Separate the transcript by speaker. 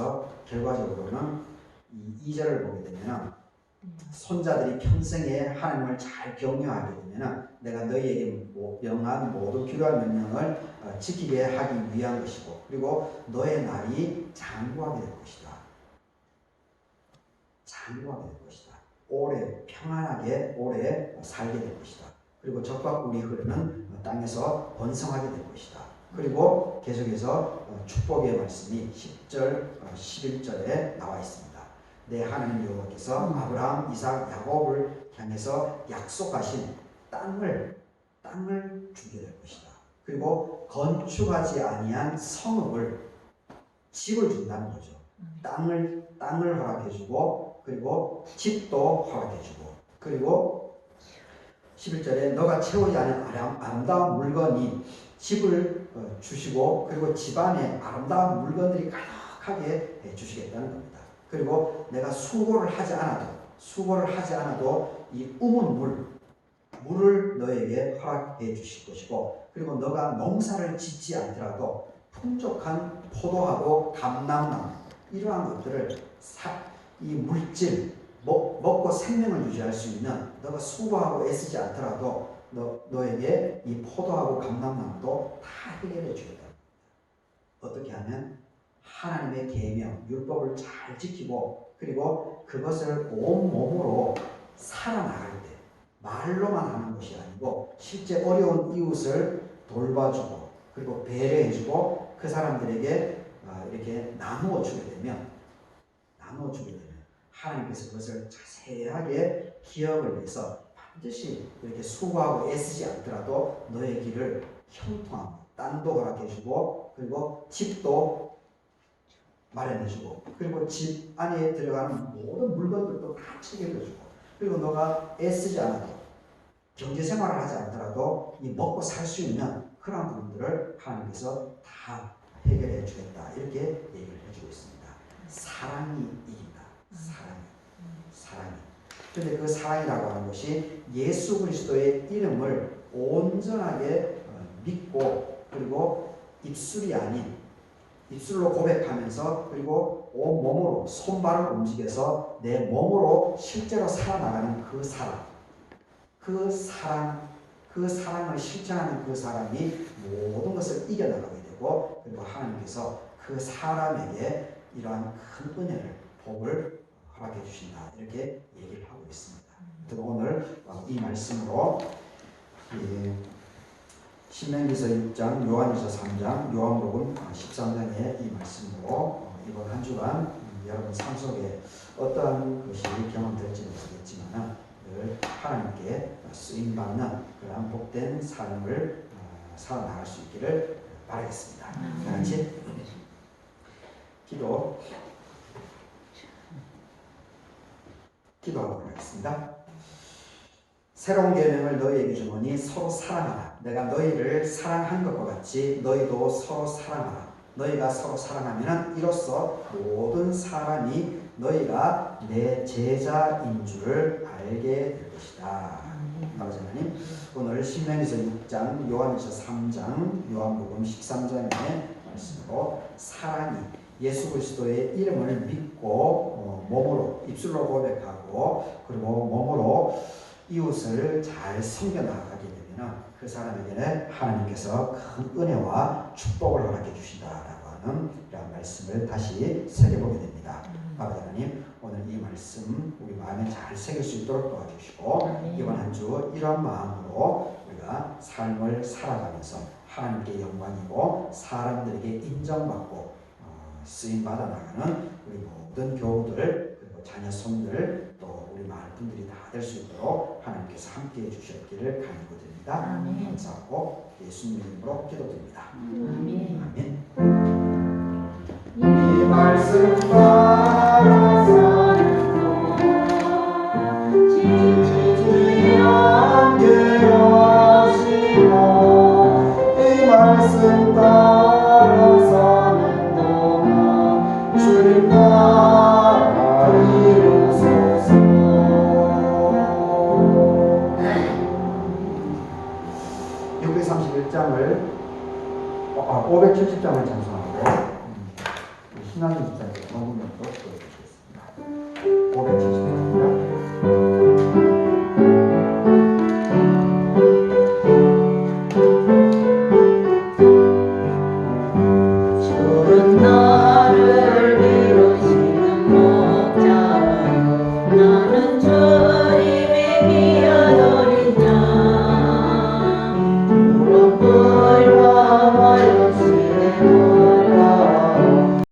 Speaker 1: 그래서 결과적으로는 이 2절을 보게 되면 손자들이 평생에 하나님을 잘 경유하게 되면 내가 너희에게 모- 명한 모든 필요한 명령을 어, 지키게 하기 위한 것이고 그리고 너의 날이 장구하게 될 것이다. 장구하게 될 것이다. 오래 평안하게 오래 살게 될 것이다. 그리고 적과 꿀이 흐르는 땅에서 번성하게 될 것이다. 그리고 계속해서 어, 축복의 말씀이 10절, 어, 11절에 나와 있습니다. 내 하나님 여호와께서 아브라함, 이삭, 야곱을 향해서 약속하신 땅을 땅을 주게 될 것이다. 그리고 건축하지 아니한 성읍을 집을 준다는 거죠. 땅을 땅을 허락해 주고 그리고 집도 허락해 주고 그리고 11절에 너가 채우지 않은 아름- 아름다운 물건이 집을 어, 주시고 그리고 집안에 아름다운 물건들이 가득하게 해 주시겠다는 겁니다. 그리고 내가 수고를 하지 않아도 수고를 하지 않아도 이 우문 물 물을 너에게 허락해 주실 것이고 그리고 너가 농사를 짓지 않더라도 풍족한 포도하고 감람나무 이러한 것들을 사, 이 물질 먹, 먹고 생명을 유지할 수 있는 너가 수고하고 애쓰지 않더라도 너, 너에게 이 포도하고 감람나무도 다 해결해 주겠다. 어떻게 하면 하나님의 계명, 율법을 잘 지키고 그리고 그것을 온 몸으로 살아나갈 때 말로만 하는 것이 아니고 실제 어려운 이웃을 돌봐주고 그리고 배려해주고 그 사람들에게 아, 이렇게 나누어 주게 되면 나누어 주게 되면 하나님께서 그것을 자세하게 기억을 해서 반드시 이렇게 수고하고 애쓰지 않더라도 너의 길을 형통하고 땅도 허락해주고 그리고 집도 마련해주고 그리고 집 안에 들어가는 모든 물건들도 다 챙겨주고 그리고 너가 애쓰지 않아도 경제 생활을 하지 않더라도 이 먹고 살 수 있는 그런 부분들을 하나님께서 다 해결해 주겠다. 이렇게 얘기를 해주고 있습니다. 사랑이 이긴다. 사랑이 사랑이. 근데 그 사랑이라고 하는 것이 예수 그리스도의 이름을 온전하게 어, 믿고 그리고 입술이 아닌 입술로 고백하면서 그리고 온 몸으로 손발을 움직여서 내 몸으로 실제로 살아나가는 그 사랑. 그 사랑 그 사랑을 실천하는 그 사람이 모든 것을 이겨나가게 되고 그리고 하나님께서 그 사람에게 이러한 큰 은혜를 복을 허락해 주신다 이렇게 얘기를 하고 있습니다. 그래서 오늘 어, 이 말씀으로 이 신명기서 6장, 요한일서 3장, 요한복음 13장의 이 말씀으로 어, 이번 한 주간 음, 여러분 삶 속에 어떠한 것이 경험될지는 모르겠지만 늘 하나님께 쓰임 받는 그러한 복된 삶을 어, 살아나갈 수 있기를 바라겠습니다. 다 같이 기도 기도하도록 하겠습니다. 새로운 계명을 너희에게 주노니 서로 사랑하라. 내가 너희를 사랑한 것과 같이 너희도 서로 사랑하라. 너희가 서로 사랑하면 이로써 모든 사람이 너희가 내 제자인 줄을 알게 될 것이다. 아버지 하나님, 오늘 신명기서 6장, 요한일서 3장, 요한복음 13장의 말씀으로 사랑이 예수 그리스도의 이름을 믿고 어, 몸으로 입술로 고백하고 그리고 몸으로 이웃을 잘 섬겨 나가게 되면 그 사람에게는 하나님께서 큰 은혜와 축복을 허락해 주신다라고 하는 이런 말씀을 다시 새겨보게 됩니다. 아버지 하나님 오늘 이 말씀 우리 마음에 잘 새길 수 있도록 도와주시고 이번 한 주 이런 마음으로 우리가 삶을 살아가면서 하나님께 영광이고 사람들에게 인정받고 어, 쓰임 받아 나가는 우리 모든 교우들 자녀 손들 또 우리 마을 분들이 다 될 수 있도록 하나님께서 함께해 주셨기를 간구 드립니다.
Speaker 2: 아멘.
Speaker 1: 감사하고 예수님 이름으로 기도드립니다.
Speaker 2: 아멘.
Speaker 1: 아멘.
Speaker 2: 이
Speaker 1: 말씀
Speaker 2: 따라서
Speaker 1: 이 말씀 631장을 아, 570장을 찬송하고 신하는 집사님께 녹음을 또 보여드리겠습니다. 570번입니다.